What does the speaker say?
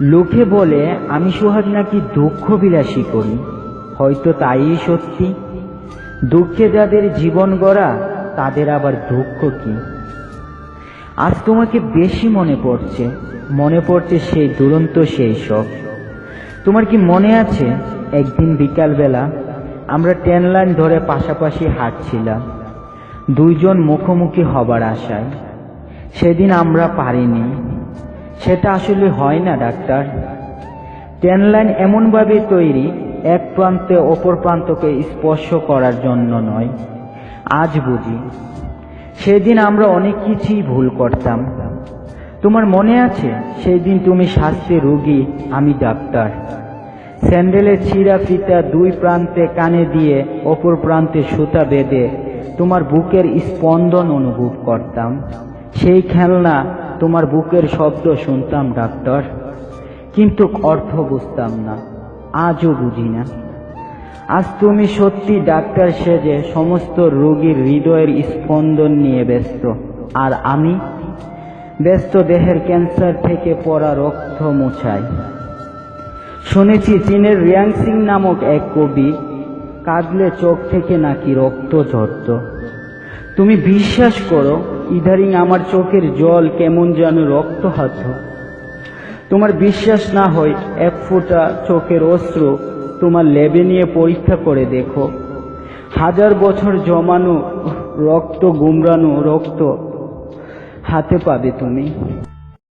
লোকে বলে, আমি সোহাগ নাকি দুঃখ বিলাসী করি। হয়তো তাই সত্যি। দুঃখে যাদের জীবন গড়া, তাদের আবার দুঃখ কি? আজ তোমাকে বেশি মনে পড়ছে। মনে পড়ছে সেই দুরন্ত সেই সব তোমার কি মনে আছে? একদিন বিকালবেলা আমরা ট্রেন লাইন ধরে পাশাপাশি হাঁটছিলাম। দুইজন মুখোমুখি হবার আশায়। সেদিন আমরা পারিনি। সেটা আসলে হয় না, ডাক্তার। ট্রেন লাইন এমনভাবে তৈরি, এক প্রান্তে অপর প্রান্তকে স্পর্শ করার জন্য নয়। আজ বুঝি। সেদিন আমরা অনেক কিছুই ভুল করতাম। তোমার মনে আছে সেই দিন তুমি স্বাস্থ্যে রোগী, আমি ডাক্তার। স্যান্ডেলের ছিঁড়া ফিতা দুই প্রান্তে কানে দিয়ে অপর প্রান্তে সুতা বেঁধে তোমার বুকের স্পন্দন অনুভব করতাম। সেই খেলনা তোমার বুকের শব্দ শুনতাম, ডাক্তার। কিন্তু অর্থ বুঝতাম না, আজও বুঝি না। আজ তুমি সত্যি ডাক্তার সেজে সমস্ত রোগীর হৃদয়ের স্পন্দন নিয়ে ব্যস্ত। আর আমি? ব্যস্ত দেহের ক্যান্সার থেকে পড়া রক্ত মোছাই। শুনেছি চীনের রিয়াং সিং নামক এক কবি, কাঁদলে চোখ থেকে নাকি রক্ত ঝরত। তুমি বিশ্বাস করো ইদারিং আমার চোখের জল কেমন যেন রক্ত হাত তোমার বিশ্বাস না হয়, এক ফোঁটা চোখের অস্ত্র তোমার লেবে নিয়ে পরীক্ষা করে দেখো। হাজার বছর জমানো রক্ত, গুমরানো রক্ত হাতে পাবে তুমি।